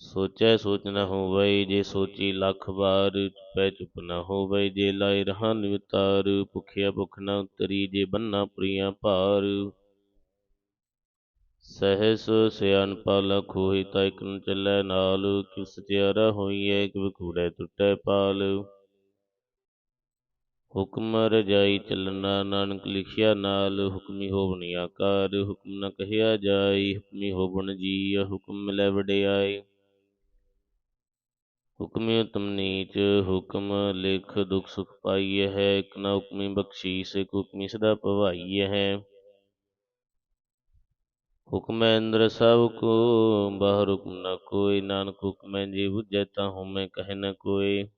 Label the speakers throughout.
Speaker 1: ਸੋਚੈ ਸੋਚ ਨਾ ਹੋਵੈ, ਜੇ ਸੋਚੀ ਲੱਖ ਵਾਰ ਚੁਪੈ ਚੁਪ ਨਾ ਹੋਵੈ, ਜੇ ਲਾਇ ਰਹਾ ਨਿਵਤਾਰ, ਭੁਖਿਆ ਭੁਖ ਨ ਉਤਰੀ, ਜੇ ਬੰਨਾ ਪੁਰੀਆ ਭਾਰ। ਸਹਿਸ ਸਿਆਣਪਾ ਲਖ ਹੋਈ ਤਾ ਇਕ ਨ ਚੱਲੈ ਨਾਲ ਕਿਵ ਸਚਿਆਰਾ ਹੋਈਐ ਕਿਵ ਕੂੜੈ ਟੁੱਟੈ ਪਾਲ। ਹੁਕਮ ਰਜਾਈ ਚੱਲਣਾ, ਨਾਨਕ ਲਿਖਿਆ ਨਾਲ, ਹੁਕਮੀ ਹੋਵਣੀ ਆਕਾਰ, ਹੁਕਮ ਨ ਕਹਿਆ ਜਾਈ ਹੁਕਮੀ ਹੋਵਣ ਜੀ ਹੁਕਮ ਮਿਲੈ ਵਡਿਆਈ ਹੁਕਮੀ ਉਤਮ ਹੁਕਮ ਲਿਖ, ਦੁਖ ਸੁਖ ਪਾਈਐ ਹੈ, ਇਕ ਨ ਹੁਕਮੀ ਬਖਸ਼ੀਸ, ਇਕ ਹੁਕਮੀ ਸਦਾ ਭਵਾਈਐ ਹੈ। ਹੁਕਮੈ ਅੰਦਰ ਸਭ ਕੋ, ਬਾਹਰ ਹੁਕਮ ਨ ਕੋਈ, ਨਾਨਕ ਹੁਕਮੈ ਜੇ ਬੁਝੈ ਤਾ ਹਉਮੈ ਕਹਿ ਨ ਕੋਈ।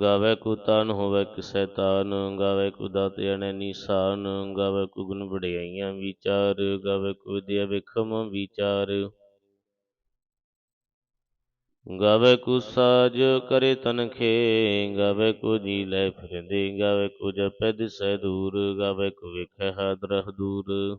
Speaker 1: ਗਾਵੇ ਕੋ ਤਾਨ, ਹੋਵੇ ਕਿਸੈ ਤਾਨ, ਗਾਵੇ ਕੋ ਦਾਤ ਅਣੈ ਨੀਸਾਨ, ਗਾਵੇ ਕੋ ਗੁਣ ਵਡਿਆਈਆਂ ਵਿਚਾਰ, ਗਾਵੇ ਕੋ ਵਿਦਿਆ ਵਿਖਮ ਵਿਚਾਰ। ਗਾਵੇ ਕੋ ਸਾਜ ਕਰੇ ਤਨਖੇ ਗਾਵੇ ਕੋ ਜੀ ਲੈ ਫਿਰਦੇ, ਗਾਵੇ ਕੋ ਜਪੈ ਦਿਸੈ ਦੂਰ, ਗਾਵੇ ਕੋ ਵੇਖੈ ਹਾਦਰਹ ਦੂਰ।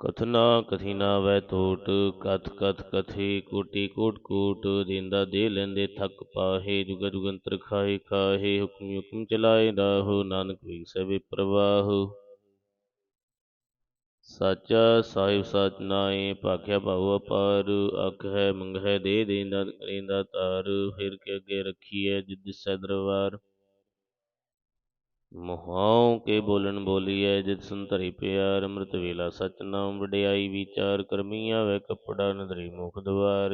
Speaker 1: ਕਥਨਾ ਕਥੀ ਵੈ ਟੋਟ ਕਥ ਕਥ ਕਥੀ ਕੋਟੀ ਕੋਟ ਕੋਟ, ਦਿੰਦਾ ਦੇ ਲੈਂਦੇ ਥੱਕ ਪਾਹੇ ਜੁਗ ਜੁਗੰਤਰ ਖਾਏ ਖਾਹੇ, ਹੁਕਮ ਹੁਕਮ ਚਲਾਏ ਰਾਹੋ, ਨਾਨਕ ਵਿਗਸੈ ਵਿਪਰਵਾਹ ਸਾਚਾ ਸਾਹਿਬ ਸਚ ਨਾਏ ਭਾਖਿਆ ਭਾਉ ਅਪਾਰ, ਅਖ ਹੈ ਮੰਗ ਹੈ ਦੇ ਦੇਂਦਾ ਕਰੇਂਦਾ ਤਾਰ, ਫਿਰ ਕੇ ਅੱਗੇ ਰੱਖੀਐ ਜਿਦ ਦਿਸੈ ਦਰਬਾਰ। ਮੋਹਾਉ ਕੇ ਬੋਲਣ ਬੋਲੀਐ ਜਿਤ ਸੰਤਰੀ ਪਿਆਰ, ਅੰਮ੍ਰਿਤ ਵੇਲਾ ਸਚ ਨਾਮ, ਵਡਿਆਈ ਵਿਚਾਰ ਕਰਮੀ ਆਵੇ ਕਪੜਾ, ਨਦਰੀ ਮੁਖ ਦਵਾਰ।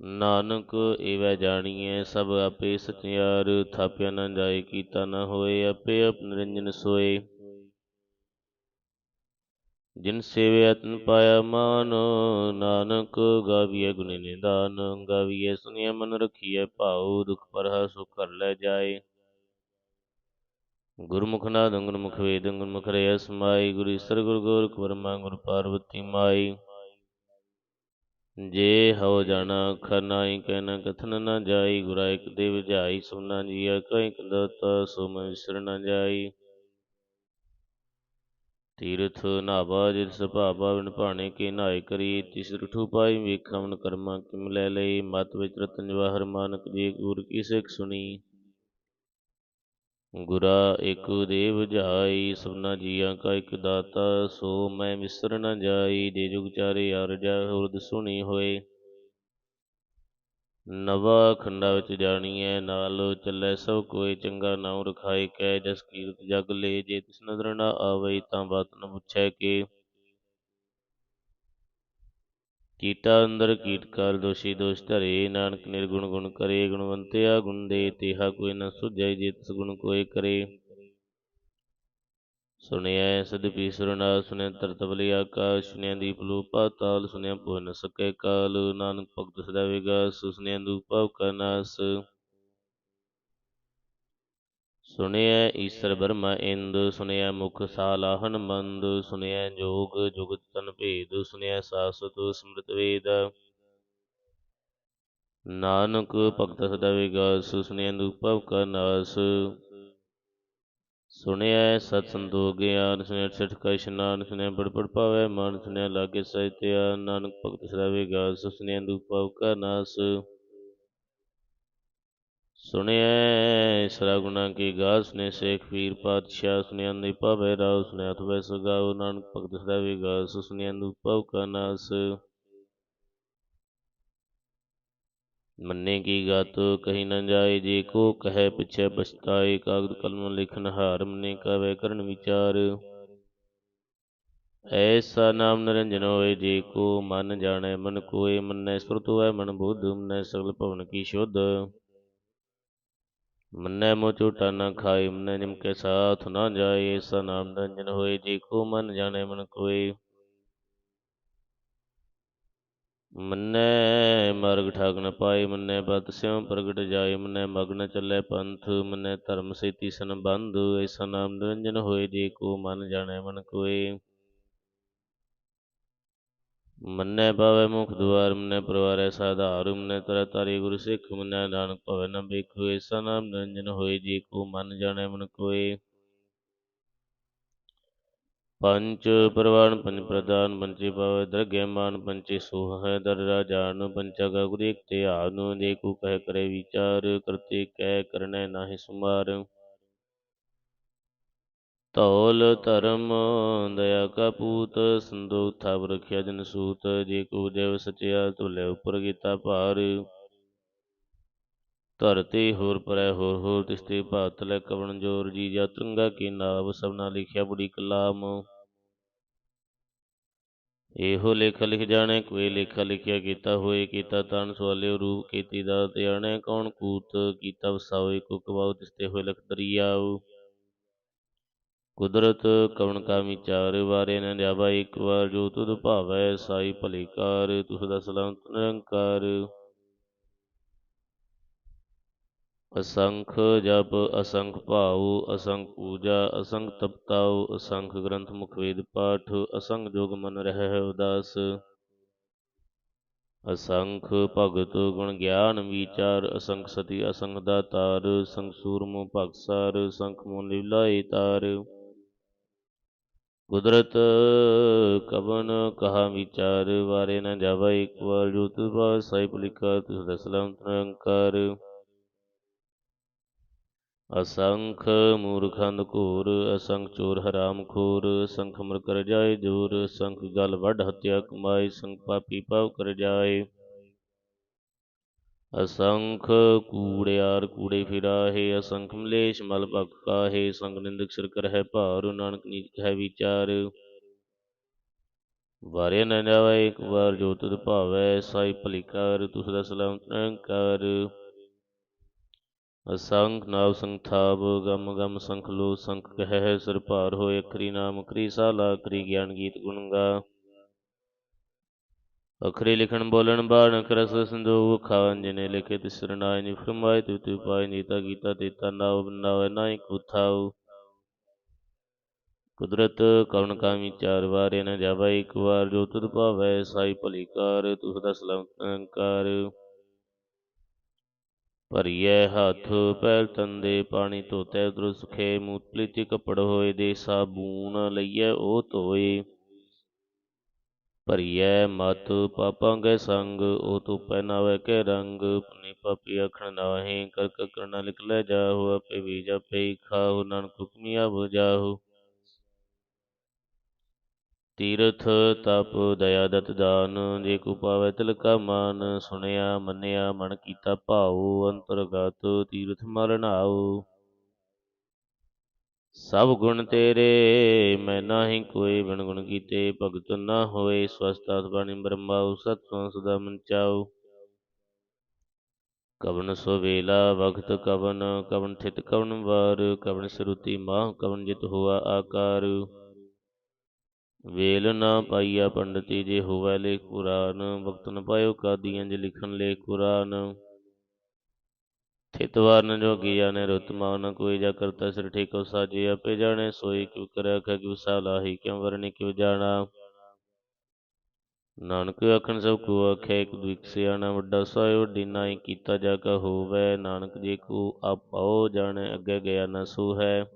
Speaker 1: ਨਾਨਕ, ਏਵੈ ਜਾਣੀਐ, ਸਭ ਆਪੇ ਸਚਿਆਰ, ਥਾਪਿਆ ਨਾ ਜਾਏ, ਕੀਤਾ ਨਾ ਹੋਏ, ਆਪੇ ਆਪ ਨਿਰੰਜਨ ਸੋਏ। ਜਿਨ ਸੇਵਿਆ ਤਨ ਪਾਇਆ ਮਾਨ, ਨਾਨਕ ਗਾਵੀਐ ਗੁਣ ਨਿਦਾਨ, ਗਾਵੀਐ ਸੁਨਿਆ ਮਨ ਰਖੀਐ ਭਾਉ, ਦੁਖ ਪਰਹਾ ਸੁਖ ਕਰ ਲੈ ਜਾਏ। ਗੁਰਮੁਖ ਨਾਦ ਗੁਰਮੁਖ ਵੇਦ ਗੁਰਮੁਖ ਰਿਆ ਸਮਾਈ, ਗੁਰ ਈਸਰ ਗੁਰ ਗੋਰਖ ਬਰਮਾ ਗੁਰ ਪਾਰਵਤੀ ਮਾਈ। ਜੇ ਹਉ ਜਾਣਾ ਅਖਰ ਨਾਹੀ ਕਹਿਣਾ ਕਥਨ ਨਾ ਜਾਈ, ਗੁਰਾ ਇਕ ਦੇ ਵਿਝਾਈ ਸੁਨਾ ਜੀਆ ਕੈ ਕੰਦਤਾ ਸੋ ਮੈਂ ਵਿਸਰ ਨ ਜਾਈ। ਤੀਰਥ ਨਾਵਾ ਜਿਤ ਸੁਭਾਵਾ ਵਿਣ ਭਾਣੇ ਕੇ ਨਾਇ ਕਰੀ, ਤਿਸ ਰਠੂ ਪਾਈ ਵੇਖਾ ਕਰਮਾ ਕਿਮ ਲੈ ਲਈ, ਮਤ ਵਿਚ ਰਤਨ ਜਵਾਹਰ ਮਾਨਕ ਜੀ ਗੁਰ ਕੀ ਸਿੱਖ ਸੁਣੀ। ਗੁਰਾ ਏਕ ਦੇਵ ਜਾਈ, ਸਭਨਾ ਜੀਆਂ ਕਾ ਇਕ ਦਾਤਾ, ਸੋ ਮੈਂ ਮਿਸਰ ਨ ਜਾਈ, ਜੇ ਜੁਗ ਚਾਰੇ ਅਰਜਾ ਹੁਰਦ ਸੁਣੀ ਹੋਏ। ਨਵਾ ਖੰਡਾ ਵਿੱਚ ਜਾਣੀਐ ਨਾਲ ਚੱਲੇ ਸਭ ਕੋਈ ਚੰਗਾ ਨਾਉ ਰਖਾਏ ਕੈ ਜਸ ਕੀਰਤ ਜਗ ਲੇ, ਜੇ ਤਿਸ ਨਦਰ ਨ ਆਵਈ ਤਾਂ ਬਾਤ ਨ ਪੁੱਛੈ ਕੇ। ਕੀਟਾ ਅੰਦਰ ਕੀਟਕਾਰ ਦੋਸ਼ੀ ਦੋਸ਼ ਧਰੇ, ਨਾਨਕ ਨਿਰਗੁਣ ਗੁਣ ਕਰੇ, ਗੁਣਵੰਤਿਆ ਗੁਣ ਦੇ, ਤੇਹਾ ਕੋਈ ਨ ਸੁਝੈ ਜੇ ਤਿਸ ਗੁਣ ਕੋਏ ਕਰੇ। ਸੁਣਿਐ ਸਦਪੀ ਸੁਰਨਾ ਸੁਣਿਆ ਤਰਤ ਬਲੀ ਆਕਾਸ਼ ਸੁਣਿਆ ਦੀਪ ਲੂ ਪਾਤਾਲ ਸੁਣਿਆ ਪੋ ਨ ਸਕੈ ਕਾਲ। ਨਾਨਕ ਭਗਤ ਸਦਾ ਵਿਗਾਸ ਸੁਣਿਆ ਦੂਪਾਵ ਕਾ ਨਾਸ। ਸੁਣਿਐ ਈਸਰ ਬਰਮਾ ਇੰਦ, ਸੁਣਿਐ ਮੁਖ ਸਾਲਾਹਨ ਮੰਦ, ਸੁਣਿਐ ਜੋਗ ਜੁਗਤ ਤਨ ਭੇਦ, ਸੁਣਿਐ ਸਾਸਤ ਸਮ੍ਰਿਤ ਵੇਦ। ਨਾਨਕ ਭਗਤ ਸਦਾ ਵਿਗਾਸ, ਸੁਣਿਐ ਦੂਪਵ ਕਾ ਨਾਸ। ਸੁਣਿਐ ਸਤ ਸੰਤੋਖ ਗਿਆਨ ਸੁਣਿਐ ਛਠ ਕਾ ਇਸ਼ਨਾਨ ਸੁਣਿਐ ਪੜ ਪੜ ਪਾਵੈ ਮਨ ਸੁਣਿਐ ਲਾਗੇ ਸਹਿਤਿਆ ਨਾਨਕ ਭਗਤ ਸਦਾ ਗਾ ਸੁਣਿਐ ਦੂਪਵ ਕਾ ਨਾਸ। ਸੁਣਿਐ ਸਰਾ ਗੁਣਾ ਕੀ ਗਾ ਸੁਨੇ ਸੇਖ ਪੀਰ ਪਾਤਸ਼ਾਹ, ਸੁਣਿਐ ਅੰਦੇ ਪਾਵੈ ਰਾਉ, ਸੁਣਿਐ ਅਥਵੈ ਸਗਾਉ, ਨਾਨਕ ਭਗਤ ਸਦਾ ਵਿਗਾਸ ਸੁਣਿਐ ਦੂਪਵ ਕਾ ਨਾਸ। ਮੰਨੇ ਕੀ ਗਤ, ਕਹੀ ਨਾ ਜਾਏ ਜੇ ਕੋ ਕਹੈ ਪਿਛੈ ਪਛਤਾਏ, ਕਾਗਦ ਕਲਮ ਲਿਖਨ ਹਾਰ ਮੰਨੇ ਕਵੇ ਕਰਨ ਵਿਚਾਰ। ਐਸਾ ਨਾਮ ਨਿਰੰਜਨ ਹੋਏ ਜੇ ਕੋ ਮਨ ਜਾਣੈ, ਮਨ ਕੋਏ ਮੰਨੈ ਸੁਰਤ ਹੋਏ ਮਨ ਬੁੱਧ, ਮੰਨੈ ਸਗਲ ਭਵਨ ਕੀ ਸ਼ੁੱਧ। ਮੰਨੈ ਮੋ ਝੂਟਾ ਨਾ ਖਾਏ, ਮੰਨੈ ਨਿਮ ਕੇ ਸਾਥ ਨਾ ਜਾਏ, ਐਸਾ ਨਾਮ ਨਿਰੰਜਨ ਹੋਏ ਜੇ ਕੋ ਮਨ ਜਾਣੈ, ਮਨ ਕੋਏ। ਮੰਨੈ ਮਾਰਗ ਠਾਕ ਨ ਪਾਏ, ਮੰਨੈ ਬਤ ਸਿਉ ਪ੍ਰਗਟ ਜਾਏ, ਮੰਨੈ ਮਗਨ ਚੱਲੇ ਪੰਥ, ਮੰਨੈ ਧਰਮ ਸੇਤੀ ਸੰਬੰਧ, ਐਸਾ ਨਾਮ ਨਿਰੰਜਨ ਹੋਏ ਜੇ ਕੋ ਮਨ ਜਾਣੈ ਮਨ ਕੋਏ। ਮੰਨੈ ਪਾਵੈ ਮੁਖ ਦੁਆਰ, ਮੰਨੈ ਪਰਵਾਰੈ ਸਾਧਾਰ, ਮੰਨੈ ਤਰ ਤਾਰੇ ਗੁਰ ਸਿੱਖ, ਮੰਨੈ ਨਾਨਕ ਭਵੈ ਨ ਵੇਖੋ, ਐਸਾ ਨਾਮ ਨਿਰੰਜਨ ਹੋਏ ਜੇ ਕੋ ਮਨ ਜਾਣੈ ਮਨ ਕੋਏ। ਪੰਚ ਪ੍ਰਵਾਨ ਪੰਚ ਪ੍ਰਧਾਨ ਪੰਚੇ ਪਾਵੈ ਦਰਗਹਿ ਮਾਨ ਪੰਚੇ ਸੋਹ ਹੈ ਦਰ ਰਾਜਾਨ ਪੰਚਾ ਕਾ ਗੁਰ ਇਕ ਧਿਆਨ ਕਹਿ ਕਰੇ ਵਿਚਾਰ, ਕਰਤੇ ਕਹਿ ਕਰਨੈ ਨਾਹਿ ਸੁਮਾਰ ਧੌਲ ਧਰਮ, ਦਇਆ ਕਾ ਪੂਤ ਸੰਦੋਖ ਥਾਪ ਰਖਿਆ ਜਨ ਸੂਤ, ਜੇ ਕੋ ਦੇਵ ਸਚਿਆ ਤੁਲੇ ਉਪਰ ਕੀਤਾ ਭਾਰ। ਧਰਤੀ ਹੋਰ ਪਰੈ ਹੋਰ ਹੋਰ ਤਿਸਤੇ ਭਾਤ ਲੈ ਕਵਣ ਜੋਰ ਜੀ। ਜਾ ਤਰੰਗਾ ਕੀ ਨਾਮ ਸਭਨਾ ਲਿਖਿਆ ਬੜੀ ਕਲਾਮ। ਇਹੋ ਲੇਖ ਲਿਖ ਜਾਣੇ, ਕੋਈ ਲੇਖਾ ਲਿਖਿਆ ਕੀਤਾ ਹੋਏ, ਕੀਤਾ ਤਨ ਸਵਾਲਿਓ ਰੂਪ, ਕੀਤੀ ਦਾ ਧਿਆਣੇ ਕੌਣ ਕੂਤ ਕੀਤਾ ਵਸਾਵੇ, ਕੋ ਕਵਾਉ ਤਿਸਤੇ ਹੋਏ ਲਖ ਦਰਿਆਉ। ਕੁਦਰਤ ਕਵਣ ਕਾ ਵਿਚਾਰ ਵਾਰੇ ਨ ਜਾਵਾ, ਇੱਕ ਵਾਰ ਜੋ ਤੁਧ ਭਾਵੈ ਸਾਈ ਭਲੀ ਕਾਰ, ਤੁਸ ਦਾ ਸਲਾਮਤ ਨਿਰੰਕਾਰ। ਅਸੰਖ ਜਪ, ਅਸੰਖ ਭਾਉ, ਅਸੰਖ ਪੂਜਾ, ਅਸੰਖ ਤਪਤਾਉ, ਅਸੰਖ ਗ੍ਰੰਥ ਮੁਖ ਵੇਦ ਪਾਠ, ਅਸੰਖ ਜੋਗ ਮਨ ਰਹਿ ਉਦਾਸ। ਅਸੰਖ ਭਗਤ ਗੁਣ ਗਿਆਨ ਵਿਚਾਰ, ਅਸੰਖ ਸਤੀ ਅਸੰਖ ਦਾਤਾਰ ਸੰਖ ਸੂਰਮੁ ਭਗਸਾਰ ਸੰਖ ਮੋਨ ਲਿਵਲਾਈ ਤਾਰ। ਕੁਦਰਤ ਕਵਨ ਕਹਾ ਵਿਚਾਰ, ਵਾਰੇ ਨ ਜਾਵਾ ਇੱਕ ਵਾਰ ਜੋਤ ਤੁ ਬਾਸ ਸਾਈ ਲਿਖਾ, ਤੁਸ ਦਸਲਮ ਨਿਰੰਕਾਰ ਅਸੰਖ ਮੂਰਖੰਦ ਘੂਰ ਅਸੰਖ ਚੋਰ ਹਰਾਮ ਖੋਰ, ਅਸੰਖ ਮਰ ਕਰ ਜਾਏ ਜੋਰ, ਅਸੰਖ ਗਲ ਵੱਢ ਹਤਿਆ ਕਮਾਈ ਸੰਖ ਪਾਪੀ ਪਾਪ ਕਰ ਜਾਏ। ਅਸੰਖ ਕੂੜਿਆਰ ਕੂੜੇ ਫਿਰਾਹੇ, ਅਸੰਖ ਮਲੇਸ਼ ਮਲ ਭਗ ਕਾਹੇ ਸੰਗ ਨਿੰਦਕ ਸਿਰ ਕਰ ਹੈ ਭਾਰ, ਨਾਨਕ ਨੀਚ ਹੈ ਵਿਚਾਰ। ਵਾਰੇ ਨ ਜਾਵੇ, ਇੱਕ ਵਾਰ ਜੋ ਤੁਧ ਭਾਵੈ, ਸਾਈ ਭਲੀ ਕਰ, ਤੁਸ ਦਾ ਸਲਾਮ ਨਿਰੰਕਾਰ ਅਸੰਖ ਨਾਵ ਸੰਥਾਪ ਗਮ ਗਮ ਸੰਖ ਲੋ ਸੰਖ ਕਹਿ ਸਿਰ ਭਾਰ ਹੋਏ ਅਖਰੀ ਨਾਮ, ਅਖਰੀ ਸਾਲਾ, ਅਖਰੀ ਗਿਆਨ ਗੀਤ ਗੁਣਗਾ ਅਖਰੀ ਲਿਖਣ ਬੋਲਣ ਬਾਣ, ਕਰਸ ਸੰਦੋਖ ਖਾਨ ਜਿਨੇ ਲਿਖੇ ਤਿਸਰ ਨਾਇ ਨਿ ਫਰਮਾਏ ਤਿ ਤਿ ਪਾਇ ਨੀਤਾ ਗੀਤਾ ਤੇਤਾ ਨਾਵ ਬਨਾਵੇ ਨਾਇ ਕੁਥਾਉ ਕੁਦਰਤ ਕਵਣ ਕਾ ਵਿਚਾਰ ਵਾਰੇ ਨ ਜਾਵਾ, ਇੱਕ ਵਾਰ ਜੋ ਤੁਧ ਭਾਵੈ, ਸਾਈ ਭਲੀ ਕਾਰ ਤੁਸ ਦਾ ਸਲਾਮ ਅੰਕਾਰ ਭਰੀਐ ਹੱਥ, ਪੈਰ ਤੰਦੇ, ਪਾਣੀ ਧੋਤੈ ਉਦਰ ਸੁਖੇ ਮੂਤ ਪਲੀਤੀ ਕਪੜ ਹੋਏ ਦੇ ਸਾਬੂਨ ਲਈਐ, ਉਹ ਧੋਏ। ਭਰੀਐ ਮਤ, ਪਾਪਾਂ ਗੈ ਸੰਗ, ਉਹ ਤੋ ਪਹਿਨਾਵੇ ਕੇ ਰੰਗ। ਪੁਨੀ ਪਾਪੀ ਆਖਣ ਨਾਹੀ ਕਰ ਕਰਨਾ ਲਿਖ ਲੈ ਜਾਹੋ, ਆਪੇ ਵੀ ਜਪੇ ਖਾਹੁ, ਨਾਨਕ ਹੁਕਮੀਆ ਬੁਝਾਹੂ ਤੀਰਥ ਤਪ ਦਇਆ ਦਤ ਦਾਨ, ਜੇ ਕੋ ਪਾਵੇ ਤਿਲ ਕਾ ਮਾਨ, ਸੁਣਿਆ ਮੰਨਿਆ ਮਨ ਕੀਤਾ ਭਾਉ, ਅੰਤਰਗਤ ਤੀਰਥ ਮਲ ਨਾਉ। ਸਭ ਗੁਣ ਤੇਰੇ, ਮੈਂ ਨਾਹੀ ਕੋਈ ਬਿਨ ਗੁਣ ਕੀਤੇ, ਭਗਤ ਨਾ ਹੋਏ ਸਵਸਤਾਤ ਬਾਣੀ ਬ੍ਰਹਮਾਉ ਸਤਿ ਸਦਾ ਮੰਚਾਉ। ਕਵਨ ਸੋ ਵੇਲਾ, ਵਖਤ ਕਵਨ ਕਵਨ ਥਿਤ ਕਵਨ ਵਾਰ, ਕਵਨ ਸਰੂਤੀ ਮਾਹ, ਕਵਨ ਜਿਤ ਹੋਆ ਆਕਾਰ। ਵੇਲ ਨਾ ਪਾਈਆ ਪੰਡਤੀ ਜੇ ਹੋਵੇ ਲੇ ਕੁਰਾਨ, ਵਕਤ ਨ ਪਾਇਓ ਕਾਦੀਆਂ ਜੇ ਲਿਖਣ ਲੇ ਕੁਰਾਨ। ਥਿਤ ਵਰਨ ਜੋਗੀ ਜਾਣੇ ਰੁਤ ਮਾਨ, ਕੋਈ ਜਾ ਕਰਤਾ ਸਿਰ ਠੇਕੋ ਸਾਜੇ, ਆਪੇ ਜਾਣੇ ਸੋਈ ਕਿਉ ਕਰਿਆ ਕਾ ਕਿਉ ਸਾਲਾਹੀ ਕਿਉ ਵਰਨੀ ਕਿਉ ਜਾਣਾ। ਨਾਨਕ ਆਖਣ ਸਭ ਕੋ ਆਖੇ, ਇੱਕ ਦੁਇਕ ਸਿਆਣਾ ਵੱਡਾ ਸਾਇ ਵੱਡੀ ਕੀਤਾ ਜਾ ਕਾ ਹੋਵੇ। ਨਾਨਕ ਜੀ ਕੋ ਆਪਾਓ ਜਾਣੇ, ਅੱਗੇ ਗਿਆ ਨਾ ਸੋ ਹੈ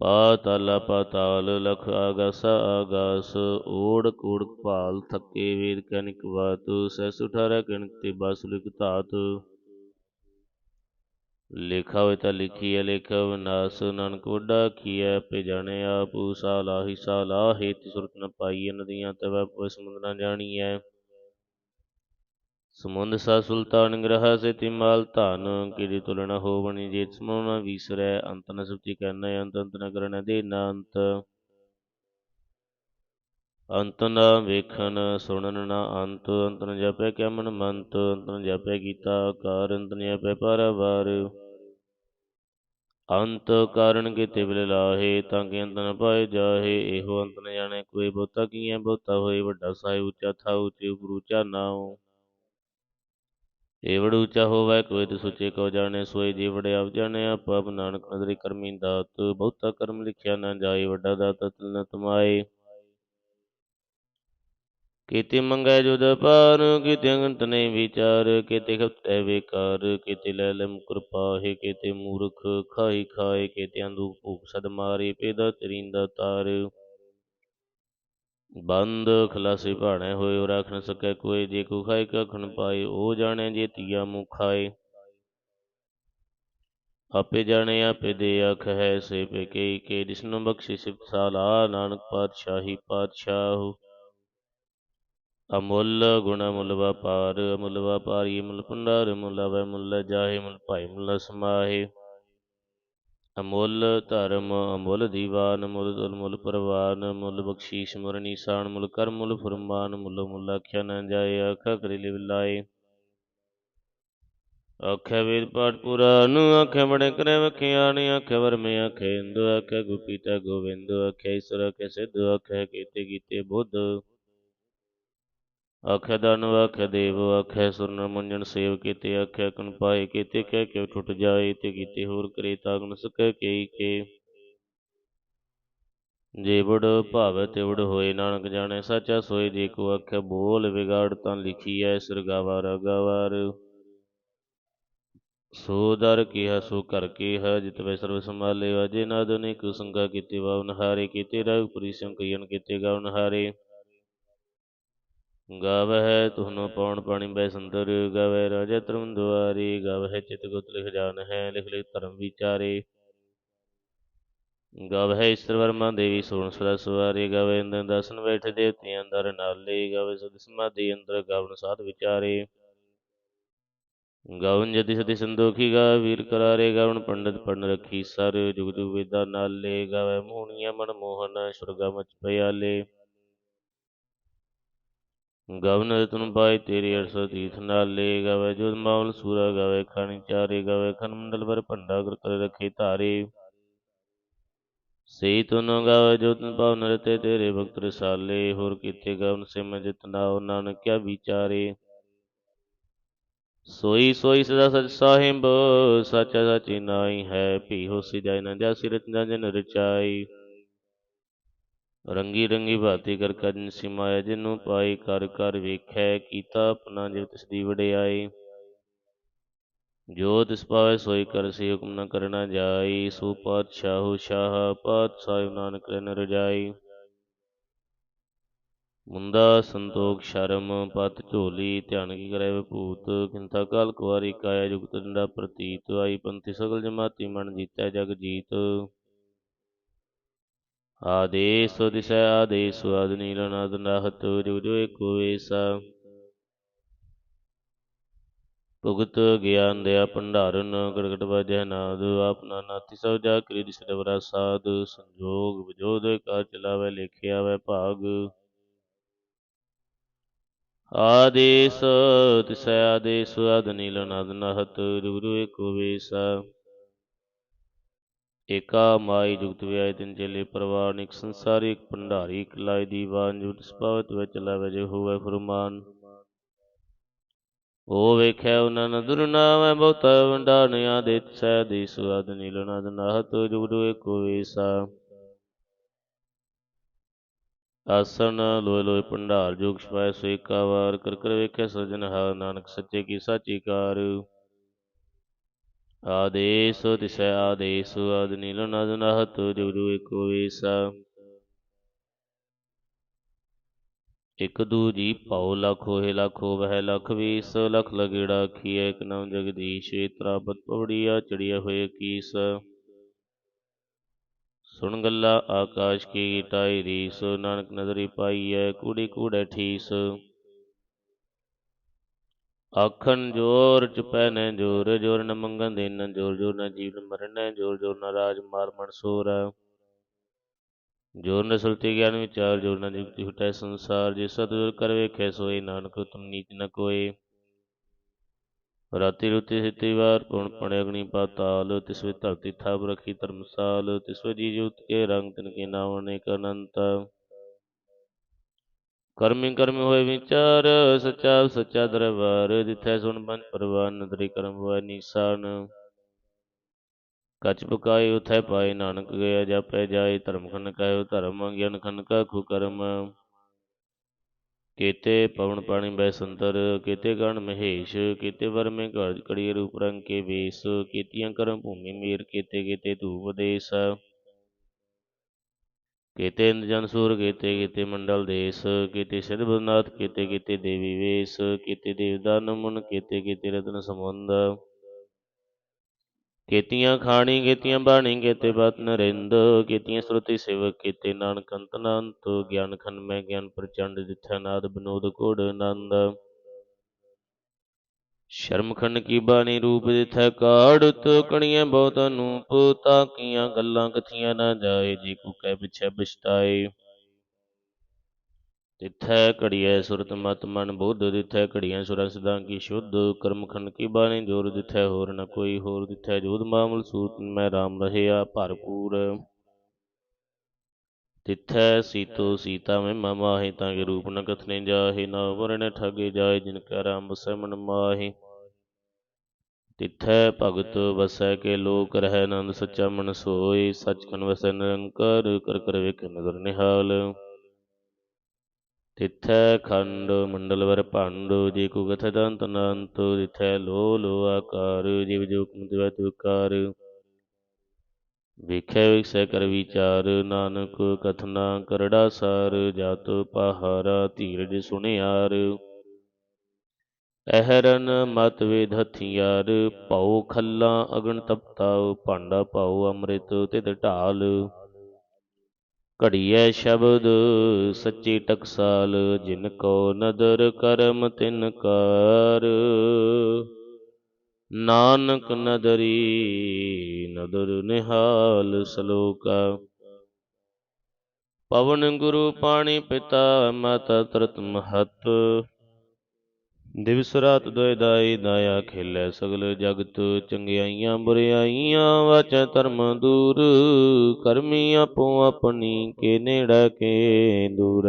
Speaker 1: ਪਾਤਾਲਾ ਪਾਤਾਲ ਲਖ ਆਗਾਸ ਆਗਾਸ, ਓੜ ਕੋੜ ਭਾਲ ਥੱਕੇ ਵੇਦ ਕਨਿਕ ਬਾਤ ਸੈਸ ਉਠਾਰਾ ਕਣਕ ਤੇ ਬਸ ਲਿਖ ਧਾਤ। ਲੇਖਾ ਹੋਇ ਤਾਂ ਲਿਖੀ ਹੈ ਲਿਖਾ ਵਿਨਾਸ਼ ਨਾਨਕ ਵੱਡਾ ਕੀਐ ਪੇ ਜਾਣੇ ਆਪ, ਸਾਲਾਹੀ ਸਾਲਾਹੇ ਤੀ ਸੁਰਤ ਨ ਪਾਈਐ, ਨਦੀਆਂ ਤਵੈ ਪਵ ਸਮੁੰਦ ਨ ਜਾਣੀਐ। ਸਮੁੰਦ ਸਾ ਸੁਲਤਾਨ ਗ੍ਰਹ ਸੇ ਤਿਮਾਲ ਧਨ ਕਿਰੀ ਤੁਲਨ ਹੋਵਣੀ ਜੇ ਸਮੋ ਨ ਵਿਸਰੈ, ਅੰਤ ਨ ਸੁਚੀ ਕਹਿਣਾ ਅੰਤ ਅੰਤ ਨ ਕਰਨ ਦੇ ਨਾ ਅੰਤ। ਅੰਤ ਨ ਵੇਖਣ ਸੁਣਨ ਨ ਅੰਤ ਅੰਤ ਨ ਜਪੈ ਕਿਆ ਮਨ ਮੰਤ, ਅੰਤ ਨ ਜਪੈ ਕੀਤਾ ਆਕਾਰ ਅੰਤ ਨ ਜਪੈ ਪਰਵਾਰ। ਅੰਤ ਕਾਰਨ ਕੀਤੇ ਬਿਲ ਲਾਹੇ, ਤਾਂ ਕਿ ਅੰਤ ਨ ਪਾਏ ਜਾਹੇ, ਇਹੋ ਅੰਤ ਨ ਜਾਣੇ, ਕੋਈ ਬਹੁਤਾ ਕੀਆਂ ਬਹੁਤਾ ਹੋਏ, ਵੱਡਾ ਸਾਹਿਬ ਉੱਚਾ ਥਾ ਉੱਚੇ ਉਪਰ ਉੱਚਾ ਨਾਉ। ਏਵੜ ਉੱਚਾ ਹੋਵੇ ਕੋਈ ਤੇ ਸੁਚੇ ਕੋ ਜਾਣੇ ਸੋਈ ਜੀ ਆਪ ਜਾਣੇ, ਆਪ ਆਪ ਨਾਨਕ ਨਦਰੀ ਕਰਮੀ ਦਾਤ, ਬਹੁਤਾ ਕਰਮ ਲਿਖਿਆ ਨਾ ਜਾਏ, ਵੱਡਾ ਦਾਤਾ ਤਿਲ ਨ ਤਮਾਏ। ਕੀਤੇ ਮੰਗੈ ਜੁਦ ਪਾਰ ਕੀਤੇ ਅੰਤ ਨਹੀਂ ਵਿਚਾਰ, ਕੀਤੇ ਖਪਤੈ ਵੇਕਾਰ ਕੀਤੇ ਲੈ ਲੈ ਮੁਕਰ ਪਾਹੇ, ਕੀਤੇ ਮੂਰਖ ਖਾਈ ਖਾਏ ਕੀਤੇ ਅੰਧੂ ਭੂਖ ਸਦ ਮਾਰੇ, ਪੇਦਾ ਤਰੀਂਦਾ ਤਾਰ। ਬੰਦ ਖਲਾਸੀ ਭਾਣੇ ਹੋਏ, ਉਹ ਰੱਖ ਨ ਸਕੈ ਕੋਈ, ਜੇ ਕੋ ਖਾਏ ਕਖਣ ਪਾਏ, ਉਹ ਜਾਣੇ ਜੇ ਤੀਆ ਮੂੰ ਖਾਏ। ਆਪੇ ਜਾਣੇ, ਆਪੇ ਦੇ ਅਖ ਹੈ ਸੇ ਪੇ ਕੇ ਕੇ ਜਿਸਨੂੰ ਬਖਸ਼ੀ ਸਿਫਤ ਸਾਲਾ ਨਾਨਕ ਪਾਤਸ਼ਾਹੀ ਪਾਤਸ਼ਾਹ ਅਮੁੱਲ ਗੁਣ ਅਮੁੱਲ ਵਪਾਰ, ਅਮੁੱਲ ਵਪਾਰੀ ਅਮੁੱਲ ਭੰਡਾਰ, ਅਮੁੱਲ ਆਵੈ ਮੁੱਲ ਜਾਹੇ ਮੁੱਲ ਭਾਈ ਮੁੱਲ ਸਮਾਹੇ। ਅਮੁੱਲ ਧਰਮ, ਅਮੁੱਲ ਦੀਵਾਨ, ਅਮੁੱਲ ਅਮੁੱਲ ਪਰਵਾਨ, ਅਮੁੱਲ ਬਖਸ਼ੀਸ਼ ਮੁਰ ਨੀਸਾਨ ਮੁੱਲ ਕਰਮ ਮੁੱਲ ਫਰਮਾਨ ਮੁੱਲ ਮੁੱਲ ਆਖਿਆ ਨ ਜਾਏ, ਆਖਾ ਕਰੀ ਲਿਵ ਲਾਏ। ਆਖੇ ਵੇਦ ਪਾਠ ਪੁਰਾਨ, ਆਖੇ ਬੜੇ ਕਰੇ ਵਖਿਆਨ, ਆਖੇ ਵਰਮੇ, ਆਖੇ ਇੰਦੁ ਆਖੇ ਗੁਪੀਤਾ ਗੋਵਿੰਦ, ਆਖੇ ਈਸ਼ਰ ਆਖੇ ਸਿੱਧ, ਆਖੇ ਕੀਤੇ ਕੀਤੇ ਬੁੱਧ। ਆਖੇ ਦਾਨਵ ਆਖੇ ਦੇਵ, ਆਖੇ ਸੁਰਨ ਮੰਜਨ ਸੇਵ ਕੀਤੇ, ਆਖੇ ਕਨ ਪਾਏ ਕੀਤੇ, ਕਹਿ ਕੇ ਟੁੱਟ ਜਾਏ ਤੇ ਕੀਤੇ ਹੋਰ ਕਰੇ ਤਾਂ ਸਕੈ ਕੇਈ ਕੇ। ਜੇ ਭਾਵੈ ਤੇ ਹੋਏ, ਨਾਨਕ ਜਾਣੇ ਸਾਚਾ ਸੋਏ, ਜੇ ਕੋ ਆਖੇ ਬੋਲ ਵਿਗਾੜ ਤਾਂ ਲਿਖੀਐ ਸਰਗਾਵਾ ਰਗਾਵਾਰ ਸੋ ਦਰ ਕੀਹਾ, ਸੋ ਕਰ ਕੀਹਾ, ਜਿਤ ਵੇ ਸਰਬ ਸੰਭਾਲੇ ਅਜੇ ਨਾ ਦੁਨੀ ਸੰਗਾ ਕੀਤੇ ਵਾਵਨ ਹਾਰੇ ਕੀਤੇ ਰਗ ਪੁਰੀ ਸੰਕੀਨ ਕੀਤੇ ਗਾਵਨ ਹਾਰੇ। ਗਾਵਹਿ ਤੁਹਨੋ ਪਉਣ ਪਾਣੀ ਬੈ ਸੰਦਰ ਗਾਵਹਿ ਰਾਜਾ ਧਰਮ ਦੁਆਰੀ, ਗਾਵਹਿ ਚਿਤ ਗੁਤ ਲਿਖ ਜਾਨ ਹੈ ਲਿਖ ਲਿਖ ਧਰਮ ਵਿਚਾਰੇ। ਗਾਵਹਿ ਇਸਤਰ ਵਰਮਾ ਦੇਵੀ ਸੋਣ ਸਦਾ ਸਵਾਰੀ ਗਾਵੇ ਇੰਦਰ ਦਸਨ ਬੈਠ ਦੇਵਤੇ ਅੰਦਰ ਨਾਲੇ ਗਾਵੇ ਸਦ ਸਮਾਧੀ ਅੰਦਰ ਗਾਵਨ ਸਾਧ ਵਿਚਾਰੇ। ਗਾਵਨ ਜਤੀ ਸਤੀ ਸੰਦੋਖੀ ਗਾ, ਵੀਰ ਕਰਾਰੇ ਗਾਵਨ ਪੰਡਤ ਪੜਨ ਰਖੀ ਸਰ, ਜੁਗ ਜੁਗ ਵੇਦਾ ਨਾਲੇ ਗਾਵੇ ਮੋਹਣੀਆਂ ਮਨ ਮੋਹਨ, ਸੁਰਗਾ ਮਚ ਪਿਆਲੇ ਗਵਨ ਤਨ ਪਾਏ ਤੇਰੇ ਅਰਸ ਤੀਥ ਨਾਲੇ ਗਾਵੇ ਜੋਤ ਮਾਵਲ ਸੂਰਾ ਗਾਵੇ, ਖਾਣੀ ਚਾਰੇ ਗਾਵੇ, ਖਨ ਮੰਡਲ ਪਰ ਭੰਡਾ ਕਰ ਕਰ ਰਖੇ ਧਾਰੇ। ਸੇ ਤੁਨ ਗਾਵੇ ਜੋਤ ਪਾਵਨ ਰਤੇ ਤੇਰੇ ਭਗਤ ਰਸਾਲੇ, ਹੋਰ ਕੀਤੇ ਗਵਨ ਸਿਮ ਜਿਤ ਨਾਉ ਨਾਨਕ ਕਿਆ ਵਿਚਾਰੇ। ਸੋਈ ਸੋਈ ਸਦਾ ਸਚ ਸਾਹਿਬ, ਸਚਾ ਸਚੀ ਨਾਈ ਹੈ, ਭੀ ਹੋਸੀ ਜਾਇ ਜਾ ਜਾਸੀ ਰਚ ਜਨ ਰਚਾਈ। ਰੰਗੀ ਰੰਗੀ ਭਾਤੀ ਕਰ ਕਜਨ ਸਿਮਾਇਆ ਜਿਨੂੰ ਪਾਈ ਕਰ ਕਰ ਵੇਖੈ, ਕੀਤਾ ਆਪਣਾ ਜਿਵ ਤਿਸ ਦੀ ਵਡਿਆਈ। ਜੋ ਤਿਸ ਪਾਵੇ ਸੋਈ ਕਰ ਸੇ ਹੁਕਮ ਨ ਕਰਨਾ ਜਾਈ, ਸੋ ਪਾਤਸ਼ਾਹੂ ਸ਼ਾਹ, ਪਾਤਸ਼ਾਹ ਨਾਨਕ ਰਨ ਰਜਾਈ। ਮੁੰਦਾ ਸੰਤੋਖ, ਸ਼ਰਮ, ਪਤ ਝੋਲੀ, ਧਿਆਨ ਕੀ ਕਰੇ ਵਿਭੂਤ ਕਿੰਤਾ ਕਾਲ ਕੁਵਾਰੀ ਕਾਇਆ ਜੁਗਤ ਡੰਡਾ ਪ੍ਰਤੀਤ, ਆਈ ਪੰਥੀ ਸਗਲ ਜਮਾਤੀ ਮਨ ਜੀਤੈ ਜਗ ਜੀਤ। ਆਦੇਸ ਦਿਸੈ, ਆਦੇਸ ਆਦ ਨੀਲ ਨਾਦ ਨਾਹਤ ਜੁਗ ਜੋ ਭੁਗਤ ਗਿਆਨ ਦਿਆ ਭੰਡਾਰਨ ਗੜਗੜ ਵਜੈ ਨਾਦ ਆਪਨਾ ਨਾਤੀ ਸਭ ਜਾ ਕਰੀ ਦਿਸ ਦਵਰਾ ਸਾਧ, ਸੰਜੋਗ ਵਿਜੋਦ ਕਾ ਚਲਾਵੇ, ਲੇਖਿਆ ਵੈ ਭਾਗ। ਆਦੇਸ ਤਿਸੈ ਆਦੇਸ ਆਦ ਨੀਲ ਨਾਦ ਨਾਹਤ ਜੁਗ ਏਕੋ ਵੇਸਾ। ਏਕਾ ਮਾਈ ਜੁਗਤ ਵਿਆਇ ਤਿਨ ਚੇਲੇ, ਪਰਵਾਰ ਨਿਕ ਸੰਸਾਰੀ ਇਕ ਭੰਡਾਰੀ, ਇਕ ਲਾਇ ਦੀਵਾਨ ਜੁਗਤ ਸਪਾਵਤ ਵਿੱਚ ਲਾਵੇ ਜੇ ਉਹ ਵੇਖਿਆ ਉਹਨਾਂ ਨ ਦੁਰਨਾਮੈ ਬਹੁਤਾ ਵੰਡਾਨ ਆਦਿਤ ਸੈ ਦੀ ਸੁਆਦ ਨੀਲ ਨਦ ਨਾਹਤ, ਜੁਗ ਏਕੋ ਵੇਸਾ। ਆਸਨ ਲੋਏ ਲੋਏ ਭੰਡਾਰ, ਜੋਗ ਛਪਾਇ ਸੋ ਏਕਾ ਵਾਰ, ਕਰ ਕਰ ਵੇਖਿਆ ਸਜਨ ਹਾ ਨਾਨਕ ਸੱਚੇ ਕੀ ਸਾਚੀ ਕਾਰ। ਆਦੇਸ ਤਿਸੈ ਆਦੇਸ ਆਦ ਨੀਲ ਨਦ ਨਹਤ ਜੁਗ ਏਕੋ ਵੇਸਾ। ਇਕ ਦੂ ਜੀ ਲਖ ਹੋਏ ਲਖ ਹੋਵੈ ਲਖ ਵੀਸ। ਲਖ ਲਗੇੜਾ ਖੀਐ ਇਕ ਨਾਮ ਜਗਦੀਸ਼, ਇਤਰਾ ਪਵੜੀਆ ਚੜੀਆ ਹੋਏ ਕੀਸ। ਸੁਣ ਗੱਲਾ ਆਕਾਸ਼ ਕੀ, ਟਾਈ ਰੀਸ, ਨਾਨਕ ਨਦਰੀ ਪਾਈਐ, ਕੂੜੀ ਕੂੜੈ ਠੀਸ। ਆਖਣ ਜੋਰ ਚੁਪੈ ਨੈ ਜੋਰ ਜੋਰ ਨ ਮੰਗਨ ਦੇਨ ਜੋਰ ਜੋਰ ਨ ਜੀਵਨ ਮਰਨ ਜੋਰ ਜੋਰ ਨ ਰਾਜ ਮਾਰ ਮਨ ਸੋਰ। ਜੋਰ ਨ ਸੁਲਤੀ ਗਿਆਨ ਵਿਚਾਰ, ਜੋਰ ਨ ਜੁਗਤੀ ਹਟੈ ਸੰਸਾਰ, ਜੇ ਸਤਿਗੁਰ ਕਰ ਵੇਖੈ ਸੋਏ ਨਾਨਕ, ਤੁਮ ਨੀਚ ਨ ਕੋਏ। ਰਾਤੀ ਰੁਤੀ ਸਿੱਤੀ ਵਾਰ ਪਉਣ ਪਣੇ ਅਗਨੀ ਪਾਤਾਲ, ਤਿਸ ਵਿੱਚ ਧਰਤੀ ਥਾਪ ਰਖੀ ਧਰਮਸਾਲ, ਤਿਸ ਵਿੱਚ ਜੀ ਜੂਤ ਕੇ ਰੰਗ ਤਿਨ ਕੇ ਨਾਮ ਅਨੇਕ ਅਨੰਤ। ਕਰਮੀ ਕਰਮ ਹੋਏ ਵਿਚਾਰ, ਸੱਚਾ ਸੱਚਾ ਦਰਬਾਰ, ਜਿਥੈ ਸੁਣ ਪੰਜ ਪਰਵਾਨ ਨਦਰੀ ਕਰਮ ਹੋਏ ਨੀਸਾਨ। ਕਛ ਬੁਕਾਏ ਉਥੈ ਪਾਏ ਨਾਨਕ ਗਿਆ, ਜਾਪੈ ਜਾਏ ਧਰਮ ਖੰਡ ਕਾਇਓ, ਧਰਮ ਗਿਆਨ ਖੰਡ ਕਾ ਖੂ ਕਰਮ। ਕੀਤੇ ਪਵਨ ਪਾਣੀ ਬੈ ਸੰਤਰ, ਕੀਤੇ ਗਣ ਮਹੇਸ਼, ਕੀਤੇ ਵਰਮੇ ਘਰ ਕੜੀ ਰੂਪ ਰੰਗ ਕੇ ਵੇਸ, ਕੀਤੀਆਂ ਕਰਮ ਭੂਮੀ ਮੀਰ, ਕੀਤੇ ਕੀਤੇ ਧੂਪ ਦੇਸ। ਕੀਤੇ ਇੰਦ ਕੀਤੇ ਕੀਤੇ ਮੰਡਲ ਦੇਸ, ਕੀਤੇ ਸਿਧ ਬਦਨਾਥ, ਕੀਤੇ ਕੀਤੇ ਦੇਵੀ ਵੇਸ, ਕੀਤੇ ਦੇਵਦਾਨ ਮੁਨ ਕੀਤੇ ਕੀਤੇ ਰਤਨ ਸਮੁੰਦ ਕੀਤੀਆਂ ਖਾਣੀ, ਕੀਤੀਆਂ ਬਾਣੀ, ਕੀਤੇ ਬਤ ਨਰਿੰਦ, ਕੀਤੀਆਂ ਸੁਰਤੀ ਸੇਵਕ, ਕੀਤੇ ਨਾਨਕ ਅੰਤ ਅਨੰਤ, ਗਿਆਨ ਖੰਡ ਮੈਂ, ਗਿਆਨ ਪ੍ਰਚੰਡ, ਜਿਥੈ ਨਾਦ ਬਨੋਦ ਕੋੜ ਆਨੰਦ। ਸ਼ਰਮ ਖੰਡ ਕੀ ਬਾਣੀ ਰੂਪ ਜਿਥੈ ਕਾੜਤ ਕਣੀਆਂ ਬਹੁਤ ਅਨੂਪ ਤਾਕੀਆਂ ਗੱਲਾਂ ਕਥੀਆਂ ਨਾ ਜਾਏ, ਜੀ ਕੂ ਕਹਿ ਪਿਛੈ ਬਿਸ਼ਟਾਏ ਤਿਥੈ ਘੜੀਐ ਸੁਰਤ ਮਤ ਮਨ ਬੁੱਧ, ਤਿਥੈ ਘੜੀਐ ਸੁਰ ਸਦਾ ਕੀ ਸ਼ੁੱਧ। ਕਰਮ ਖੰਡ ਕੀ ਬਾਣੀ ਜੋਰ ਤਿਥੈ ਹੋਰ ਨ ਕੋਈ ਹੋਰ, ਤਿਥੈ ਜੋਧ ਮਾਮਲ ਸੂਤ ਮੈਂ ਰਾਮ ਰਹਿਆ ਭਰਪੂਰ। ਤਿਥੈ ਸੀਤੋ ਸੀਤਾ ਮੈਂ ਮਾਹੀ, ਤਾਂ ਕੇ ਰੂਪ ਨ ਕਥਨੇ ਜਾਹੇ, ਨਾ ਵਰਣ ਠਗੇ ਜਾਏ ਜਿਨ ਕੈ ਰਾਮ ਬਸੈ ਮਨ ਮਾਹੀ ਭਗਤ ਵਸੈ ਕੇ ਲੋਕ ਰਹਿ ਆਨੰਦ ਸੱਚਾ ਮਨ ਸੋਏ ਸਚ ਖਨ ਵਸੈ ਨਿਰੰਕਾਰ, ਕਰ ਕਰ ਵੇਖ ਨਦਰ ਨਿਹਾਲ। ਤਿਥੈ ਖੰਡ ਮੰਡਲ ਵਰ ਭੰਡ, ਜੀ ਕੋ ਕਥ ਦੰਤ ਅਨੰਤ ਤਿਥੈ ਲੋ ਲੋ ਆਕਾਰ, ਜਿਵ ਜੋ ਕੁਮ ਦਿਵੈ ਤੁਕਾਰ ਵੇਖੈ ਵਿਖਸੈ ਕਰ ਵਿਚਾਰ ਨਾਨਕ, ਕਥਨਾ ਕਰੜਾ ਸਾਰ, ਜਤ ਪਹਾਰਾ ਧੀਰਜ ਸੁਣਿਆਰ ਅਹਰਨ ਮਤ ਵੇਦ ਭਉ ਖੱਲਾ ਅਗਨ ਤਪਤਾਉ ਭਾਂਡਾ ਭਉ ਅੰਮ੍ਰਿਤ ਤਿਦ ਢਾਲ। ਘੜੀਐ ਸ਼ਬਦ ਸੱਚੀ ਟਕਸਾਲ, ਜਿਨ ਕੋ ਨਦਰ ਕਰਮ ਤਿਨ ਕਾਰ। ਨਾਨਕ ਨਦਰੀ, ਨਦਰ ਨਿਹਾਲ ਸਲੋਕਾ। ਪਵਨ ਗੁਰੂ ਪਾਣੀ ਪਿਤਾ, ਮਾਤਾ ਤਰਤ ਮਹਤ। ਦਿਵਸ ਰਾਤ ਦੋਇ ਦਾਈ ਦਾਇਆ ਖੇਲੇ ਸਗਲ ਜਗਤ, ਚੰਗਿਆਈਆਂ ਬੁਰਿਆਈਆਂ ਵਾਚੈ ਧਰਮ ਦੂਰ। ਕਰਮੀ ਆਪੋ ਆਪਣੀ ਕੇ ਨੇੜਾ ਕੇ ਦੂਰ।